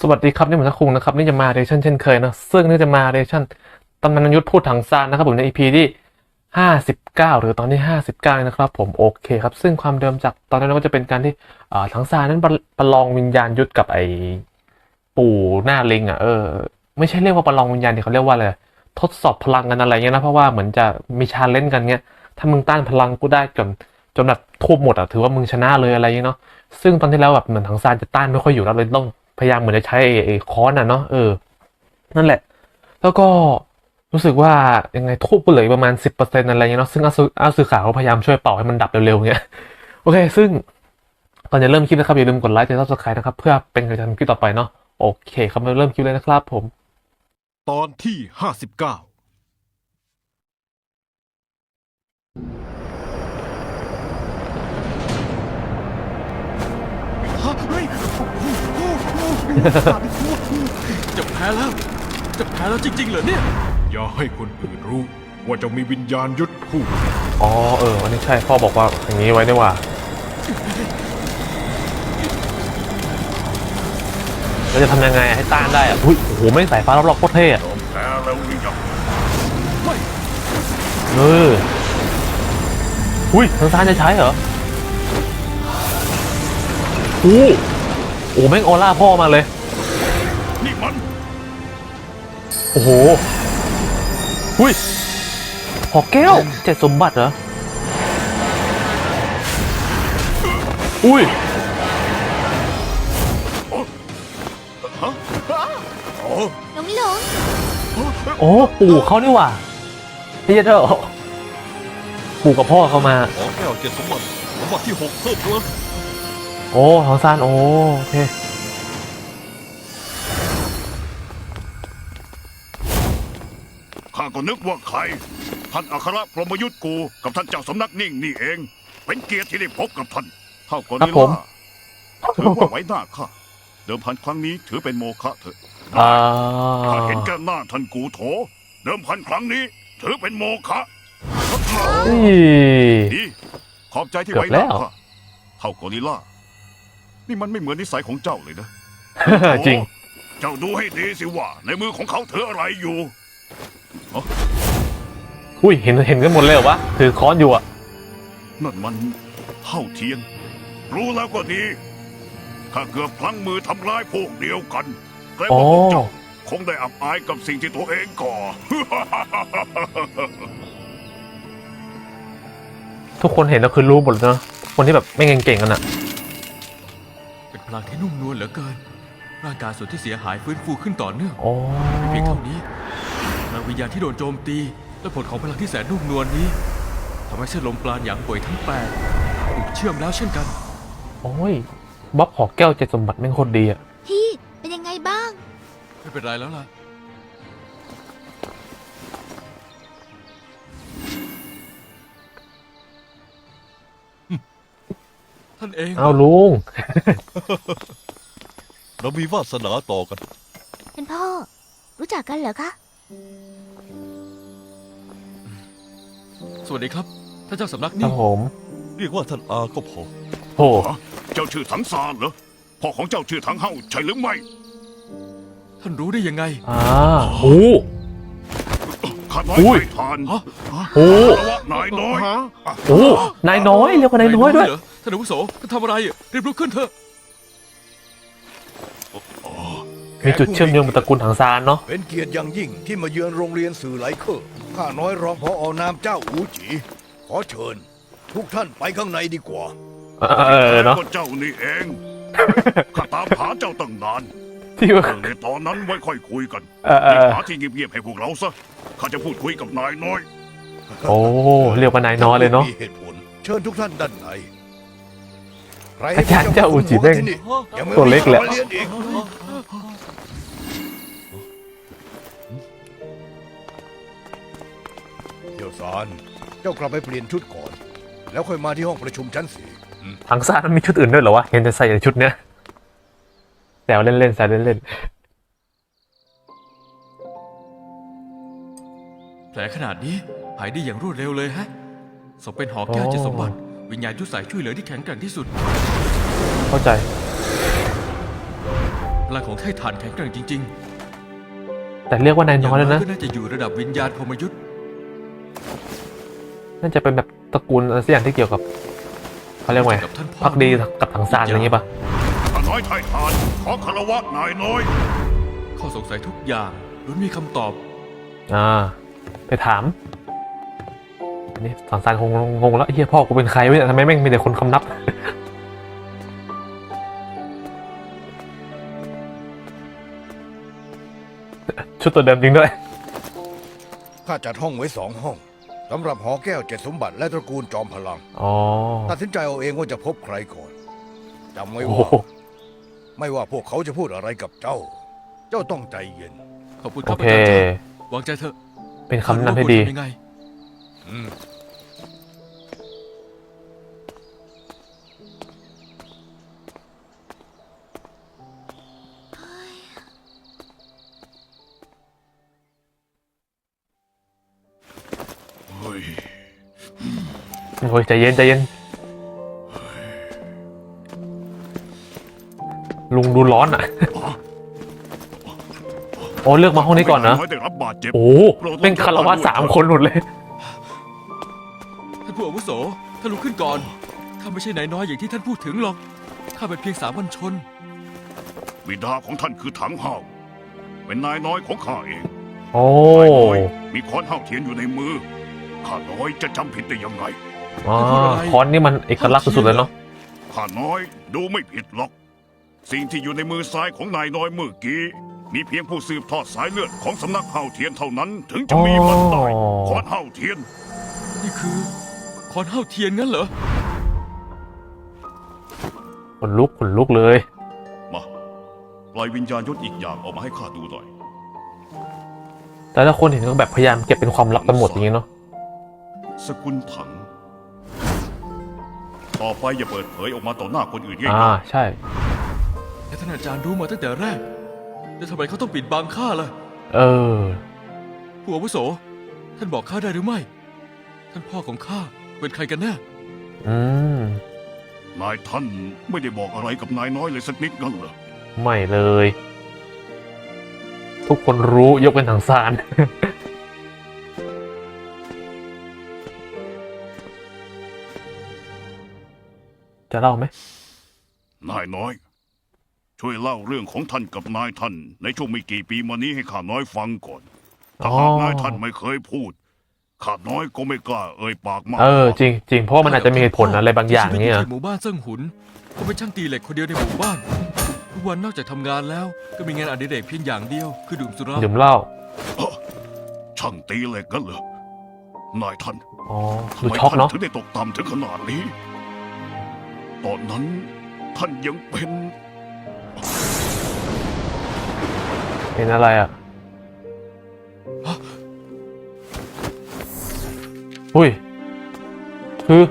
สวัสดีครับนี่เหมือนทักคุงนะครับนี่จะมาเรชั่นเช่นเคยนะซึ่งนี่จะมาเรชั่นตำนานยุทธพูดถังซานนะครับผมใน EP ที่ห้าสิบเก้าหรือตอนที่ห้าสิบเก้านะครับผมโอเคครับ ซึ่งความเดิมจากตอนนั้นก็จะเป็นการที่ถังซานนั้นประลองวิญญาณยุทธกับไอปู่หน้าลิงอะเออไม่ใช่เรียกว่าประลองวิญญาณที่เขาเรียกว่าอะไรทดสอบพลังกันอะไรเงี้ยนะเพราะว่าเหมือนจะมีชาเลนจ์กันเงี้ยถ้ามึงต้านพลังกูได้จนจนแบบทุบหมดอะถือว่ามึงชนะเลยอะไรเงี้ยเนาะซึ่งตอนที่แล้วแบบเหมือนทางซานจะต้านไม่ค่อยอยู่แล้วเลยต้อง พยายามเหมือนจะใช้ไอ้ไอ้ค้อนอะเนาะเออ นั่นแหละ แล้วก็รู้สึกว่ายังไงทูบก็เลืออกประมาณสิบเปอร์เซ็นต์อะไรเงี้ยเนาะซึ่งอาซึอาซึขาเขาพยายามช่วยเป่าให้มันดับเร็วๆเงี้ยโอเค ซึ่งก่อนจะเริ่มคลิปนะครับ อย่าลืมกดไลค์กดซับสไครต์นะครับ เพื่อเป็นกำลังใจทำคลิปต่อไปเนาะโอเคครับมาเริ่มคลิปเลยนะครับผม ตอนที่ห้าสิบเก้า จะแพ้แล้ว จะแพ้แล้วจริงๆเหรอเนี่ย อย่าให้คนอื่นรู้ ว่าจะมีวิญญาณยุทธคู่ อ๋อเออวันนี้ใช่พ่อบอกว่าอย่างนี้ไว้นี่หว่าเราจะทำยังไงให้ต้านได้อะอุ้ยโอ้โหไม่งสายฟ้ารอบๆโคตรเท่อะยอมแพ้แล้วหรือยังเอออุ้ยทางซ้ายจะใช้เหรอโอ้ โอ้แม่งออร่าพ่อมาเลยนี่มันโอ้โหอุ้ยหอแก้วเจ็ดสมบัติเหรออุ้ยหลงหลงโอ้ปู่เขานี่หว่าพี่เจ้าปู่กับพ่อเขามา ขอแก้วเจ็ดสมบัติสมบัติที่หกเพิ่มแล้ว โอ้ทางซานโอ้โอเคข้าก็นึกว่าใคร ท่านอัครพรหมยุทธกูกับท่านเจ้าสำนักนิ่งนี่เอง เป็นเกียรติที่ได้พบกับท่านเท่ากันนี้ล่ะถือว่าไว้หน้าข้าเดิมพันครั้งนี้ถือเป็นโมฆะเถอะอ่าข้าเห็นแก่หน้าท่านกูโถ เดิมพันครั้งนี้ ถือเป็นโมฆะอีดีขอบใจที่เกือบไว้หน้าแล้วข้าเท่ากอริลล่า นี่มันไม่เหมือนนิสัยของเจ้าเลยนะจริงโอ้เจ้าดูให้ดีสิว่า ในมือของเขาถืออะไรอยู่อุ้ยเห็นเห็นกันหมดเลยเหรอวะถือค้อนอยู่อะนั่นมันเท่าเทียน รู้แล้วก็ดีข้าเกือบพลั้งมือทำร้ายพวกเดียวกันเกรงว่าพวกเจ้าคงได้อับอายกับสิ่งที่ตัวเองก่อ ทุกคนเห็นแล้วคือรู้หมดเลยเนอะคนที่แบบไม่เก่งๆกันอะเป็น พลังที่นุ่มนวลเหลือเกิน ร่างกายส่วนที่เสียหายฟื้นฟูขึ้นต่อเนื่องอ๋อไม่เพียงเท่านี้พลังวิญญาณที่โดนโจมตี และผลของพลังที่แสนนุ่มนวลนี้ทำให้เส้นลมปราณหยางป่วยทั้งแปดถูกเชื่อมแล้วเช่นกัน โอ้ยบ๊อบหอแก้วเจ็ดสมบัติแม่งโคตรดีอะพี่เป็นยังไงบ้าง ไม่เป็นไรแล้วล่ะ ท่านเองเอาลุง เรามีวาสนาต่อกันเป็นพ่อ รู้จักกันเหรอคะ สวัสดีครับท่านเจ้าสำนักครันี่บผมเรียกว่าท่านอาก็พอโอ้เจ้าชื่อถังซานเหรอพ่อของเจ้าชื่อถังเฮาใช่หรือไม่ท่านรู้ได้ยังไง อ่าโอ้ ข้าน้อยอุ้ย ไม่ทานฮะโอ้คารวะนายน้อยโอ้นายน้อยเรียกว่านายน้อยด้วย เหรอท่านอาวุโสท่านทำอะไรอะรีบลุกขึ้นเถอะมีจุดเชื่อมโยงกับตระกูลถังซานเนาะเป็นเกียรติอย่างยิ่งที่มาเยือนโรงเรียนสื่อไหลเคอร์ข้าน้อยรองพออนามเจ้าอูจี ขอเชิญ ทุกท่านไปข้างในดีกว่า เออเออเนาะ ก็เจ้านี่เอง ข้าตามหาเจ้าตั้งนาน ที่ว่า เรื่องในตอนนั้นไว้ค่อยคุยกันเออเอรีบอหาที่เงียบๆให้พวกเราซะข้าจะพูดคุยกับนายน้อย โอ้เรียกว่านายน้อยเลยเนาะ มีเหตุผล เชิญทุกท่านด้านในใครอาจารย์เจ้าอูจิแม่งที่นี่ยังไม่ตัวเล็กแหละมีใครมาเรียนอีกเดี๋ยวสารเจ้ากลับไปเปลี่ยนชุดก่อน แล้วค่อยมาที่ห้องประชุมชั้นสี่ถังซานมันมีชุดอื่นด้วยเหรอวะ เห็นแต่ใส่แต่ชุดเนี้ย แต่วเล่นๆใส่เล่นแผลขนาดนี้หายดีอย่างรวดเร็วเลยฮะสมเป็นหอแก้วเจ็ดสมบัติวิญญาณยุทธสายช่วยเหลือที่แข็งแกร่งที่สุด ๆ เข้าใจ พลังของไททันแข็งแกร่งจริงแต่เรียกว่าๆนายน้อยแล้วนะ ก็น่าจะอยู่ระดับวิญญาณพรหมยุทธ์น่าจะเป็นแบบตระกูลอะไรสักอย่างที่เกี่ยวกับเขาเรียกว่าไงกับท่านพ่อพักดีกับถังซานอะไรอย่างงี้ปะข้า น้อยไทยทาน ขอคารวะนายน้อย ข้อสงสัยทุกอย่างล้วนมีคำตอบ อ่า ไปถาม อันนี้ถังซานคงงงแล้วเฮียพ่อกูเป็นใครวะเนี่ยทำไมแม่งมีแต่คนคำนับ ชุดตัวเดิมจริงด้วย ข้าจัดห้องไว้สองห้องสำหรับหอแก้วเจ็ดสมบัติและตระกูลจอมพลัง อ๋อ ตัดสินใจเอาเองว่าจะพบใครก่อนจำไว้โอ้ว่าโห ไม่ว่าพวกเขาจะพูดอะไรกับเจ้า เจ้าต้องใจเย็น ขอบคุณคโอรับเค อาจารย์เจ้าวางใจเถอะเป็นคำนำให้ดีข้ารู้ว่าควรทำยังไงอืมเฮ้ยโอ้ยใจเย็นใจเย็น ลุงดูร้อนอะ โอ้เลือกมาห้องนี้ก่อนนะน้อยได้รับบาดเจ็บโอ้เป็นคารวะสามคนหมดเลย ท่านผู้อาวุโสท่านลุกขึ้นก่อนข้าไม่ใช่นายน้อยอย่างที่ท่านพูดถึงหรอกข้าเป็นเพียงสามัญชน บิดาของท่านคือถังห้าวเป็นนายน้อยของข้าเองโอ้นายน้อยมีค้อนห้าวเทียนอยู่ในมือข้าน้อยจะจำผิดได้ยังไง อ๋อคอนนี่มันเอกลักษณ์สุดๆเลยเนาะข้าน้อยดูไม่ผิดหรอก สิ่งที่อยู่ในมือซ้ายของนายน้อยเมื่อกี้ มีเพียงผู้สืบทอดสายเลือดของสำนักห้าวเทียนเท่านั้น ถึงจะมีมันได้ค้อนห้าวเทียน นี่คือคอนเฮ้าเทียนงั้นเหรอขนลุกขนลุกเลย มาปล่อยวิญญาณยศอีกอย่างออกมาให้ข้าดูหน่อย แต่ละคนเห็นก็แบบพยายามเก็บเป็นความลับกันหมดอย่างงี้เนาะสกุลถัง ต่อไปอย่าเปิดเผยออกมาต่อหน้าคนอื่นง่อ่าายใช่ แต่ท่านอาจารย์รู้มาตั้งแต่แรก แล้วทำไมเขาต้องปิดบังข้าล่ะ เออ ผู้อาวุโส ท่านบอกข้าได้หรือไม่ ท่านพ่อของข้าเป็นใครกันแน่ อืมๆนายท่านไม่ได้บอกอะไรกับนายน้อยเลยสักนิดงั้นเหรอ ไม่เลย ทุกคนรู้ยกเป็นถังซาน จะเล่าไหม นายน้อย ช่วยเล่าเรื่องของท่านกับนายท่าน ในช่วงไม่กี่ปีมานี้ให้ข้าน้อยฟังก่อนถ้าหากนายท่านไม่เคยพูดข้าน้อยก็ไม่กล้าเอ่ยปากมากเออจริงจริงเพราะว่ามันอาจจะมีเหตุผลอะไรบางอย่างเนี่ยชีวิตในหมู่บ้านเซิ่งหุนเขาเป็นช่างตีเหล็กคนเดียวในหมู่บ้านทุกวันนอกจากทำงานแล้ว ก็มีงานอดิเรกเพียงอย่างเดียวคือดื่มสุราดื่มเหล้าเอ้อช่างตีเหล็กกันเหรอนายท่านอ๋อทำดูไมช็อกท่านเนาะถึงได้ตกต่ำถึงขนาดนี้ ตอนนั้นท่านยังเป็น เป็นอะไรอะอุ้ย คือ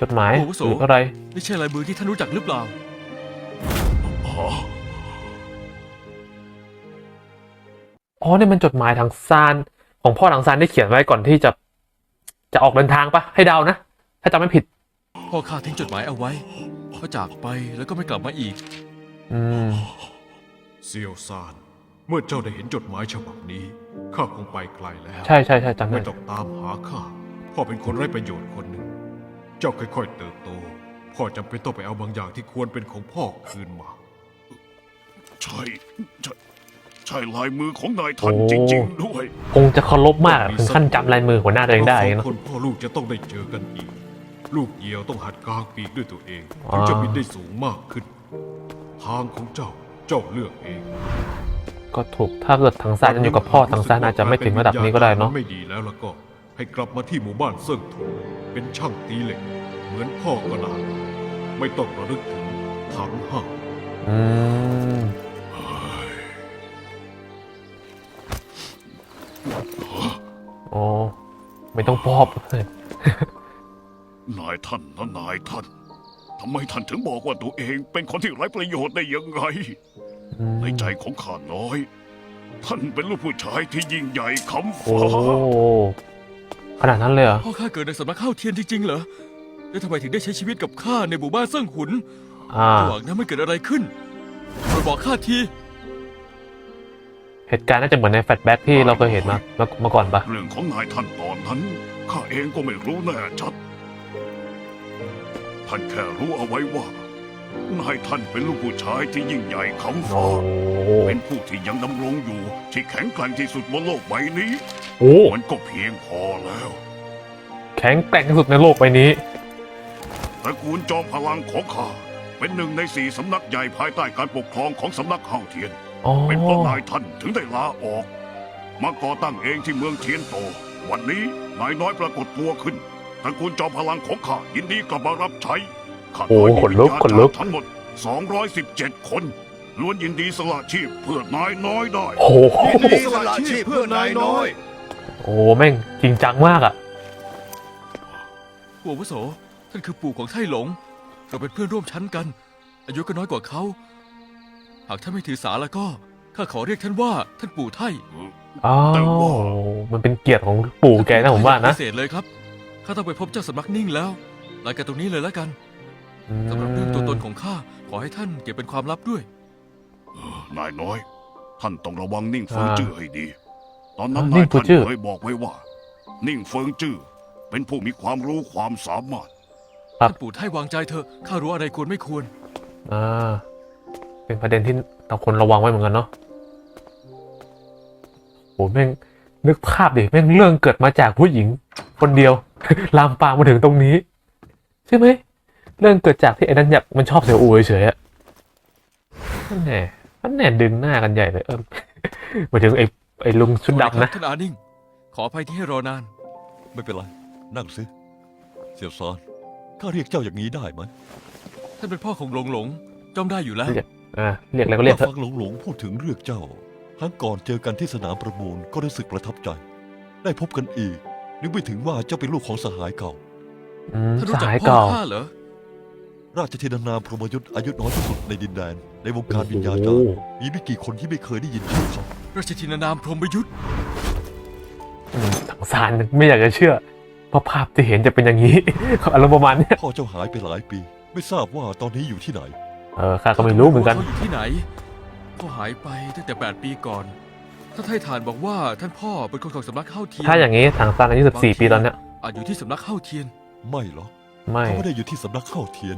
จดหมายหรืออะไรไม่ใช่ลายมือที่ท่านรู้จักหรือเปล่า อ๋อเนี่ยมันจดหมายทางซานของพ่อทางซานได้เขียนไว้ก่อนที่จะ จะออกเดินทางปะให้เดานะ ถ้าจำไม่ผิด พ่อข้าทิ้งจดหมายเอาไว้เขาจากไปแล้วก็ไม่กลับมาอีก อืม เซียวซาน เมื่อเจ้าได้เห็นจดหมายฉบับนี้ ข้าคงไปไกลแล้ว ใช่ใช่ใช่จำได้ ไม่ต้องตามหาข้า พ่อเป็นคนไร้ประโยชน์คนหนึ่ง เจ้าค่อยๆเติบโต พ่อจำเป็นต้องไปเอาบางอย่างที่ควรเป็นของพ่อคืนมา ใช่ใช่ใช่ลายมือของนายท่านจริง ๆ ด้วย คงจะเคารพมากอะถึงขั้นจำลายมือหัวหน้าตัวเองได้เราสเนาะคนพ่อลูกจะต้องได้เจอกันอีก ลูกเหยี่ยวต้องหัดกางปีกด้วยตัวเองอ่าถึงจะบินได้สูงมากขึ้น ทางของเจ้าเจ้าเลือกเองก็ถูกถ้าเกิดทางซานยังอยู่กับพ่อทางซานอาจจะไม่ถึงระดับนี้ก็ได้เนาะไม่ดีแล้วแล้วก็ ให้กลับมาที่หมู่บ้านเซิ่งถูเป็นช่างตีเหล็ก เหมือนพ่อก็ลาไม่ต้องระลึกถึงถังห้าอืมโอ้ไม่ต้องปอบนายท่านนะนายท่าน ทำไมท่านถึงบอกว่าตัวเองเป็นคนที่ไร้ประโยชน์ได้ยังไงอืมในใจของข้าน้อย ท่านเป็นลูกผู้ชายที่ยิ่งใหญ่คำโอ้ฟ้า ขนาดนั้นเลยเหรอพ่อข้าเกิดในสำนักข้าวเทียนจริงๆ เหรอ แล้วทำไมถึงได้ใช้ชีวิตกับข้าในหมู่บ้านเซิ่งหุนอ่า ระหว่างนั้นมันเกิดอะไรขึ้นโปรดบอกข้าที เหตุการณ์น่าจะเหมือนในแฟลชแบ็กที่เราเคยเห็นมามามาก่อนปะเรื่องของนายท่านตอนนั้นข้าเองก็ไม่รู้แน่ชัดท่านแค่รู้เอาไว้ว่านายท่านเป็นลูกผู้ชายที่ยิ่งใหญ่คำโอ้ฟ้า เป็นผู้ที่ยังดำรงอยู่ ที่แข็งแกร่งที่สุดบนโลกใบนี้ โอ้มันก็เพียงพอแล้ว แข็งแกร่งที่สุดในโลกใบนี้ตระกูลจอมพลังของข้าเป็นหนึ่งในสี่สำนักใหญ่ภายใต้การปกครองของสำนักเฮาเทียนอ๋อเป็นเพราะนายท่านถึงได้ลาออก มาก่อตั้งเองที่เมืองเทียนโต วันนี้นายน้อยปรากฏตัวขึ้น ตระกูลจอมพลังของข้ายินดีกลับมารับใช้ข้าโอ้น้อยมีขนลุกวิญญาณขนลุกจารย์ทั้งหมด 217 คนล้วนยินดีสละชีพเพื่อนายน้อยได้ โอ้โหยินดีสละชีพเพื่อนายน้อย โอ้แม่งจริงจังมากอะ ผู้อาวุโสท่านคือปู่ของไท่หลง เราเป็นเพื่อนร่วมชั้นกัน อายุก็น้อยกว่าเขา หากท่านไม่ถือสาแล้วก็ ข้าขอเรียกท่านว่าท่านปู่ไท่อ้าว มันเป็นเกียรติของปู่แกนะผมว่านะ พิเศษเลยครับ ข้าต้องไปพบเจ้าสำนักนิ่งแล้วรายกันตรงนี้เลยแล้วกันอืสำหรับเรื่องตัวตนมของข้าขอให้ท่านเก็บเป็นความลับด้วยนายน้อย ท่านต้องระวังนิ่งเฟิงอ่าจื้อให้ดี ตอนนั้นอ่านิ่นายงเฟิท่างนจื้อ เคยบอกไว้ว่า นิ่งเฟิงจื้อเป็นผู้มีความรู้ความสามารถ ครับ ท่านปู่ไท่วางใจเถอะข้ารู้อะไรควรไม่ควร อ่า เป็นประเด็นที่เราควรระวังไว้เหมือนกันเนาะโอ้แม่งนึกภาพดิแม่งเรื่องเกิดมาจากผู้หญิงคนเดียว ลามปามมาถึงตรงนี้ ใช่ไหม เรื่องเกิดจากที่ไอ้นั่นอยากมันชอบเสียอูเฉยๆอะนั่นแน่นั่นแน่ดึงหน้ากันใหญ่เลยเออหมายถึงไอ้ไอ้ลุงชุดดำนะ ท่านอานิ่ง ขออภัยที่ให้รอนาน ไม่เป็นไร นั่งสิเสี่ยวซานข้าเรียกเจ้าอย่างนี้ได้ไหมท่านเป็นพ่อของหลงหลงจอมได้อยู่แล้วเรียกอ่าเรียกอะไรก็เรียกเถถ้าอะฟังหลงหลงพูดถึงเรื่องเจ้าครั้งก่อนเจอกันที่สนามประมูลก็รู้สึกประทับใจ ได้พบกันอีก นึกไม่ถึงว่าเจ้าเป็นลูกของสหายเก่า อืมท่านสรู้จักหายพ่อเก่า ข้าเหรอ ราชธินานามพรหมยุทธ์อายุน้อยที่สุดในดินแดน ในวงการวิญญาณจารโอ้ย์โหมีไม่กี่คนที่ไม่เคยได้ยินชื่อเขา ราชธินานามพรหมยุทธ์อืมสงสารไม่อยากจะเชื่อเพราะภาพที่เห็นจะเป็นอย่างนี้ อารมณ์ประมาณเนี้ยพ่อเจ้าหายไปหลายปี ไม่ทราบว่าตอนนี้อยู่ที่ไหน เออข้าก็ไม่รู้เหมือนกัน ว่าเขาอยู่ที่ไหนเขาหายไปตั้งแต่แปดปีก่อน ท่านไทฐานบอกว่าท่านพ่อเป็นคนของสำนักเข้าเทียนถ้าอย่างนี้ถังซานอายุสิบสี่ปีตอนเนี้ยอาจอยู่ที่สำนักเข้าเทียน ไม่หรอกไม่เขาไม่ได้อยู่ที่สำนักเข้าเทียน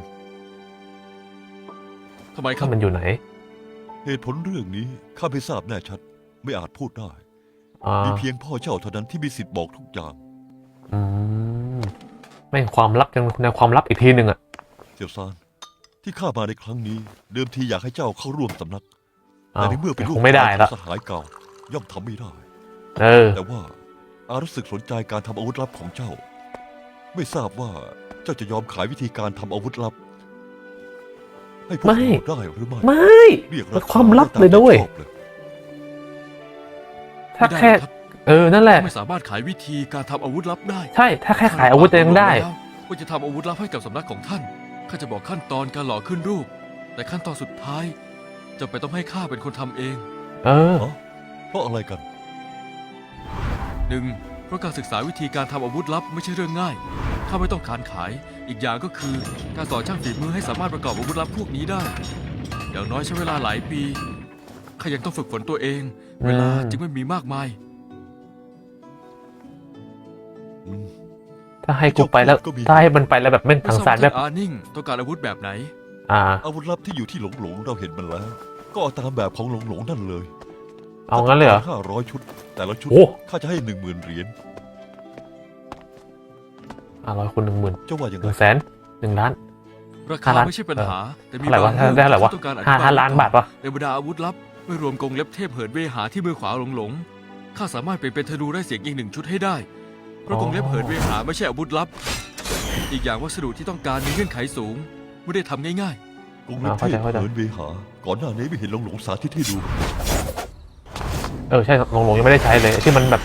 ทำไมครัถ้าบมันอยู่ไหน เหตุผลเรื่องนี้ข้าไม่ทราบแน่ชัด ไม่อาจพูดได้อ่ามีเพียงพ่อเจ้าเท่านั้นที่มีสิทธิ์บอกทุกอย่างอืมไม่งความลับยังในความลับอีกทีหนึ่งอะเสี่ยวซานที่ข้ามาในครั้งนี้ เดิมทีอยากให้เจ้าเข้าร่วมสำนักอ้าแต่วในเมื่อเป็นลูคกงไม่ได้ชายละของสหายเก่า ย่อมทำไม่ได้ เออ แต่ว่าอารู้สึกสนใจการทำอาวุธลับของเจ้า ไม่ทราบว่าเจ้าจะยอมขายวิธีการทำอาวุธลับ ให้พวกไม่ เราได้หรือไม่ไม่ เรียกมันความลับเลยนะเว้ยตามที่ชอบเลยถ้าไม่ได้แค่ครับเออ นั่นแหละ ไม่สามารถขายวิธีการทำอาวุธลับได้ใช่ ถ้าแค่ขายอาวุธยังได้แล้วว่าจะทำอาวุธลับให้กับสำนักของท่าน ข้าจะบอกขั้นตอนการหล่อขึ้นรูป แต่ขั้นตอนสุดท้ายจำเป็นต้องให้ข้าเป็นคนทำเอง เออเพ ราะอะไรกัน หนึ่งเพราะการศึกษาวิธีการทำอาวุธลับไม่ใช่เรื่องง่ายข้าไม่ต้องการขาย อีกอย่างก็คือการสอนช่างฝีมือให้สามารถประกอบอาวุธลับพวกนี้ได้ อย่างน้อยใช้เวลาหลายปีข้ายังต้องฝึกฝนตัวเอง เวลาอืมจึงไม่มีมากมายอืมถ้าให้กูไปแล้ว ก็มี ถ้าให้มันไปแล้วแบบแม่งไม่ถังทราบซานว่าแบท่าบ นอานิ่งต้องการอาวุธแบบไหน อ่า อาวุธลับที่อยู่ที่หลงหลงเราเห็นมันแล้ว ก็เอาตามแบบของหลงหลงนั่นเลย เอางั้นเลยเหรอห้าร้อยชุด แต่ละชุดโอ้ข้าจะให้หนึ่งหมื่นเหรียญห้าร้อยคูณหนึ่งหมื่นเจ้าว่าอย่างหไรนึ่งแสนหนึ่งล้าน ราห้าคาล้านไม่ใช่ปัญหา แต่มีเท่าไหร่วะบางเรื่องได้เท่าไหร่วะที่ต้องการอธิห้าบายห้าล้านบาทปะในบรรดาอาวุธลับ ไม่รวมกรงเล็บเทพเหินเวหาที่มือขวาหลงหลงข้าสามารถเปลี่ยนเป็นธนูได้เสียงอีกหนึ่งชุดให้ได้ เพราะกรงเล็บเหินเวหาไม่ใช่อาวุธลับ อีกอย่างวัสดุที่ต้องการมีเงื่อนไขสูง ไม่ได้ทำง่ายกงเล็บอ่าเทเข้าใจพเข้าใจเหินเวหา ก่อนหน้านี้ไม่เห็นหลงหลงสาธิตให้ดู เออใช่หลงหลงยังไม่ได้ใช้เลยที่มันแบบ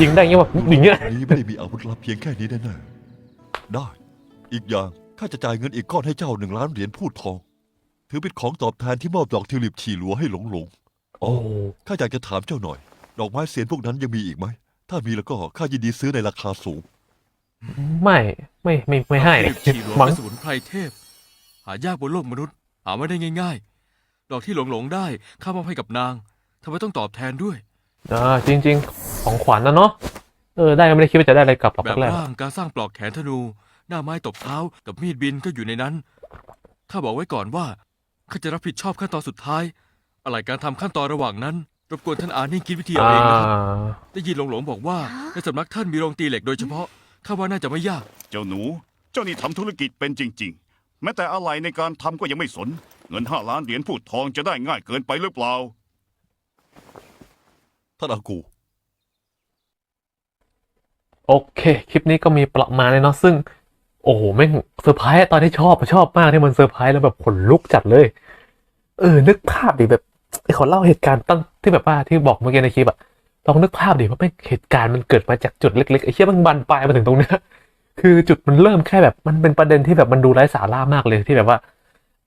ยิงได้อย่างเงี้ยแบบยิงเงี้ยนี้ไม่ได้มีอาวุธลับเพียงแค่นี้แน่ๆได้ อีกอย่างข้าจะจ่ายเงินอีกก้อนให้เจ้าหนึ่งล้านเหรียญพูดทอง ถือเป็นของตอบแทนที่มอบดอกทิวลิปฉี่หลัวให้หลงหลงอ๋อโอ้ข้าอยากจะถามเจ้าหน่อย ดอกไม้เสียนพวกนั้นยังมีอีกไหม ถ้ามีแล้วก็ข้ายินดีซื้อในราคาสูง ไม่ไม่ไม่ๆไม่ให้เอาผลิตฉี่หลวงมั้งเป็นสมุนไพรเทพ หายากบนโลกมนุษย์ หาไม่ได้ง่ายดอกที่หลงหลงๆได้ข้ามอบให้กับนาง ทำไมต้องตอบแทนด้วย อ่าจริง ๆ ของขวัญนะเนาะเออได้ก็ไม่ได้คิดว่าจะได้อะไรกลับหรอกแบบแรกร่างการสร้างปลอกแขนธนู หน้าไม้ตบเท้ากับมีดบินก็อยู่ในนั้นข้าบอกไว้ก่อนว่าข้าจะรับผิดชอบขั้นตอนสุดท้าย อะไรการทำขั้นตอนระหว่างนั้น รบกวนท่านอานิ่งคิดวิธีๆเอาอ่าเองนะครับได้ยินหลงหลงๆบอกว่าในสำนักท่านมีโรงตีเหล็กโดยเฉพาะข้าว่าน่าจะไม่ยาก เจ้าหนู เจ้านี่ทำธุรกิจเป็นจริง ๆ แม้แต่อะไรในการทำก็ยังไม่สน เงินห้าล้านเหรียญพูดทองจะได้ง่ายเกินไปหรือเปล่า ท่านอากู โอเค คลิปนี้ก็มีประมาณนี้เนาะซึ่ง โอ้โหแม่งเซอร์ไพรส์ตอนที่ชอบชอบมากที่มันเซอร์ไพรส์แล้วแบบขนลุกจัดเลย เออ นึกภาพดิแบบไอ้เขาเล่าเหตุการณ์ตั้งที่แบบว่าที่บอกเมื่อกี้ในคลิปอะลองนึกภาพดิว่าแม่งเหตุการณ์มันเกิดมาจากจุดเล็กๆไอ้เชี่ยมันบันปลายมาถึงตรงเนี้ยคือจุดมันเริ่มแค่แบบมันเป็นประเด็นที่แบบมันดูไร้สาระมากเลยที่แบบว่า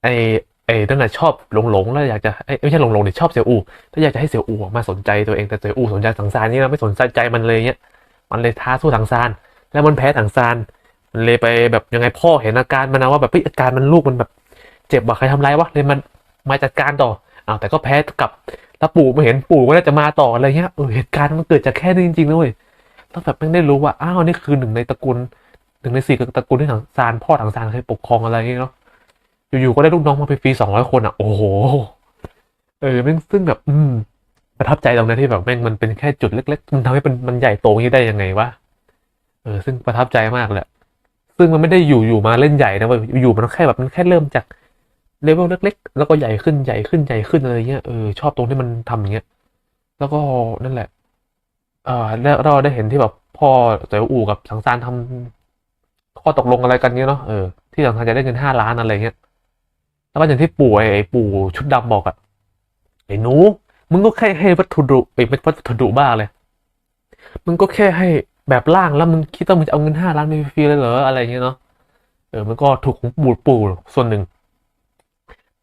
ไอ ไอ้นั่นน่ะชอบหลงหลงๆแล้วอยากจะไอ้ไม่ใช่หลงหลงดิชอบเสี่ยวอูแล้วอยากจะให้เสี่ยวอูมาสนใจตัวเองแต่เสี่ยวอูสนใจสังสารนี่นะไม่สนใจใจมันเลยเนี้ยมันเลยท้าสู้ถังซาน แล้วมันแพ้ถังซานมันเลยไปแบบยังไงพ่อเห็นอาการมันนะว่าแบบเฮ้อาการมันลูกมันแบบเจ็บว่ะใครทำร้ายวะเลยมันมาจัดการต่ออ้าวแต่ก็แพ้กับแล้วปู่มาเห็นปู่ก็น่าจะมาต่ออะไรเงี้ยเออเหตุการณ์มันเกิดจากแค่นี้จริงๆนะเว้ยต้องแบบไม่ได้รู้ว่าอ้าวนี่คือหนึ่งในตระกูลหนึ่งในสี่ตระกูลที่ถังซานพ่อถังซานเคยปกครองอะไรเงี้ยเนาะ อยู่ๆก็ได้ลูกน้องมาฟรีสองร้อยคนอะ โอ้โห เออแม่งซึ่งแบบ อืม ประทับใจตรงนี้ที่แบบแม่งมันเป็นแค่จุดเล็ก ๆ มันทำให้เป็นมันใหญ่โตงนี้ได้ยังไงวะ เออ ซึ่งประทับใจมากเละ ซึ่งมันไม่ได้อยู่อยู่มาเล่นใหญ่นะว้ยอยู่มันแค่แบบมันแค่เริ่มจากเลเวลเล็ก ๆ แล้วก็ใหญ่ขึ้นใหญ่ขึ้นใหญ่ขึ้นอะไรเงี้ย เออชอบตรงที่มันทำอย่างเงี้ย แล้วก็นั่นแหละ เออแล้วเราได้เห็นที่แบบพ่อเต๋ออู่กับสังสารทำข้อตกลงอะไรกันเงี้ยเนาะเออที่สังสารจะได้เงินห้าล้านอะไรเงี้ย แล้วก็อย่างที่ปู่ไอ้ปู่ชุดดำบอกอะไอ้หนูมึงก็แค่ให้วัตถุดิบไอ้ไม่วัตถุดิบบ้าเลย มึงก็แค่ให้แบบล่างแล้วมึงคิดว่ามึงจะเอาเงินห้าล้านไปฟรีเลยเหรออะไรอย่างเงี้ยเนาะเออมันก็ถูกของปู่ปู่ส่วนหนึ่ง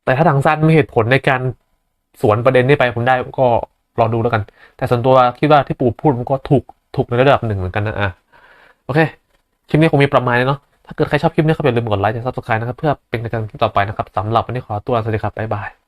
แต่ถ้าทางสั้นมีเหตุผลในการสวนประเด็นนี้ไปผมได้ก็รอดูแล้วกัน แต่ส่วนตัวคิดว่าที่ปู่พูดมันก็ถูกถูกในระดับหนึ่งเหมือนกันนะอะโอเคคลิปนี้คงมีประมาณนี้เนาะ ถ้าเกิดใครชอบคลิปนี้ก็อย่าลืมกดไลค์และซับสไครต์นะครับเพื่อเป็นกำลังใจคลิปต่อไปนะครับสำหรับวันนี้ขอตัวสวัสดีครับบ๊ายบาย